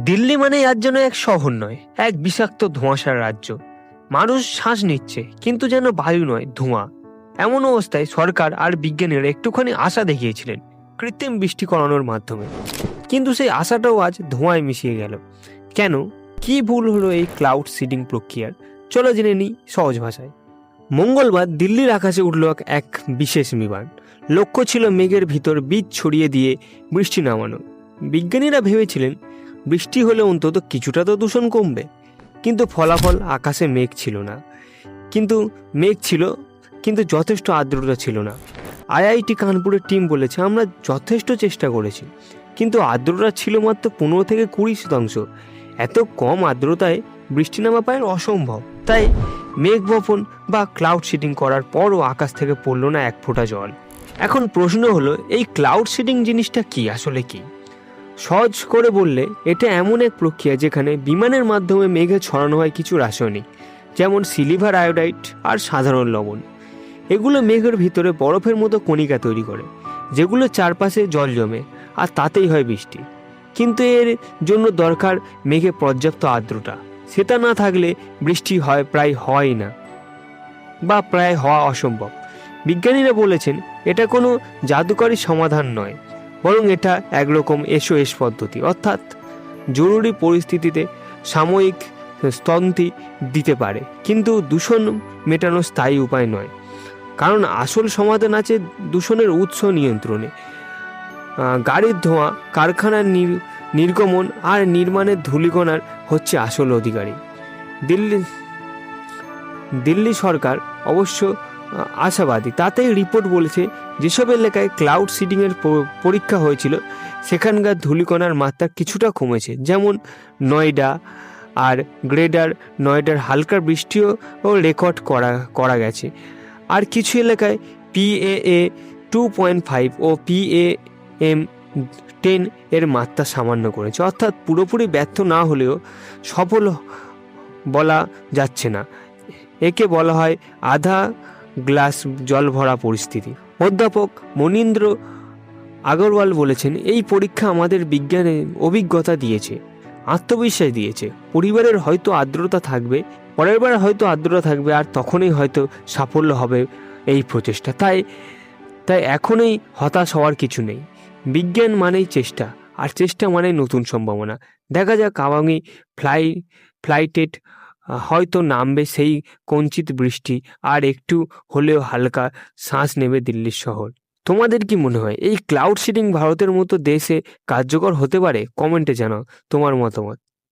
দিল্লি মানে আজ যেন এক শহর নয়, এক বিষাক্ত ধোঁয়াশার রাজ্য। মানুষ শ্বাস নিচ্ছে, কিন্তু যেন বায়ু নয়, ধোঁয়া। এমন অবস্থায় সরকার আর বিজ্ঞানীরা একটুখানি আশা দেখিয়েছিলেন, কৃত্রিম বৃষ্টি করানোর মাধ্যমে। কিন্তু সেই আশাটাও আজ ধোঁয়ায় মিশিয়ে গেল। কেন? কি ভুল হলো এই ক্লাউড সিডিং প্রক্রিয়ার? চলো জেনে নিই সহজ ভাষায়। মঙ্গলবার দিল্লির আকাশে উঠল এক বিশেষ বিমান। লক্ষ্য ছিল মেঘের ভিতর বীজ ছড়িয়ে দিয়ে বৃষ্টি নামানো। বিজ্ঞানীরা ভেবেছিলেন বৃষ্টি হলে অন্তত কিছুটা তো দূষণ কমবে। কিন্তু ফলাফল আকাশে মেঘ ছিল না। কিন্তু মেঘ ছিল, কিন্তু যথেষ্ট আর্দ্রতা ছিল না। আইআইটি কানপুরের টিম বলেছে, আমরা যথেষ্ট চেষ্টা করেছি। কিন্তু আর্দ্রতা ছিল মাত্র পনেরো থেকে কুড়ি শতাংশ। এত কম আর্দ্রতায় বৃষ্টি নামা পায় অসম্ভব। তাই মেঘ বপন বা ক্লাউড সিডিং করার পরও আকাশ থেকে পড়ল না এক ফোঁটা জল। এখন প্রশ্ন হলো, এই ক্লাউড সিডিং জিনিসটা কি? আসলে কি? সহজ করে বললে, এটা এমন এক প্রক্রিয়া যেখানে বিমানের মাধ্যমে মেঘে ছড়ানো হয় কিছু রাসায়নিক, যেমন সিলিভার আয়োডাইড আর সাধারণ লবণ। এগুলো মেঘের ভিতরে বরফের মতো কণিকা তৈরি করে, যেগুলো চারপাশে জল জমে আর তাতেই হয় বৃষ্টি। কিন্তু এর জন্য দরকার মেঘে পর্যাপ্ত আর্দ্রতা। সেটা না থাকলে বৃষ্টি হয়, প্রায় হয় না বা প্রায় হওয়া অসম্ভব। বিজ্ঞানীরা বলেছেন, এটা কোনো জাদুকরী সমাধান নয়। বরং এটা একরকম এসো এস পদ্ধতি, অর্থাৎ জরুরি পরিস্থিতিতে সাময়িক স্তন্তি দিতে পারে, কিন্তু দূষণ মেটানোর স্থায়ী উপায় নয়। কারণ আসল সমাধান আছে দূষণের উৎস নিয়ন্ত্রণে। গাড়ির ধোঁয়া, কারখানার নির- নির্গমন আর নির্মাণের ধূলিকণার হচ্ছে আসল অধিকারী। দিল্লি দিল্লি সরকার অবশ্য আশাবাদী। তাতেই রিপোর্ট বলেছে, যেসব এলাকায় ক্লাউড সিডিংয়ের পরীক্ষা হয়েছিল, সেখানকার ধূলিকণার মাত্রা কিছুটা কমেছে। যেমন নয়ডা আর গ্রেডার নয়ডার হালকা বৃষ্টিও রেকর্ড করা করা গেছে। আর কিছু এলাকায় পিএএ টু পয়েন্ট ফাইভ ও পিএ এম টেন এর মাত্রা সামান্য করেছে। অর্থাৎ পুরোপুরি ব্যর্থ না হলেও সফল বলা যাচ্ছে না। একে বলা হয় আধা গ্লাস জল ভরা পরিস্থিতি। অধ্যাপক মনীন্দ্র আগরওয়াল বলেছেন, এই পরীক্ষা আমাদের বিজ্ঞানে অভিজ্ঞতা দিয়েছে, আত্মবিশ্বাস দিয়েছে। পরিবারের হয়তো আর্দ্রতা থাকবে, পরের বার হয়তো আর্দ্রতা থাকবে, আর তখনই হয়তো সাফল্য হবে এই প্রচেষ্টা। তাই তাই এখনই হতাশ হওয়ার কিছু নেই। বিজ্ঞান মানেই চেষ্টা, আর চেষ্টা মানেই নতুন সম্ভাবনা। দেখা যাক আগামী ফ্লাই ফ্লাইটেড হয়তো নামবে সেই কঞ্চিত বৃষ্টি, আর একটু হলেও হালকা শ্বাস নেবে দিল্লির শহর। তোমাদের কি মনে হয়, এই ক্লাউড সিডিং ভারতের মতো দেশে কার্যকর হতে পারে? কমেন্টে জানাও তোমার মতামত।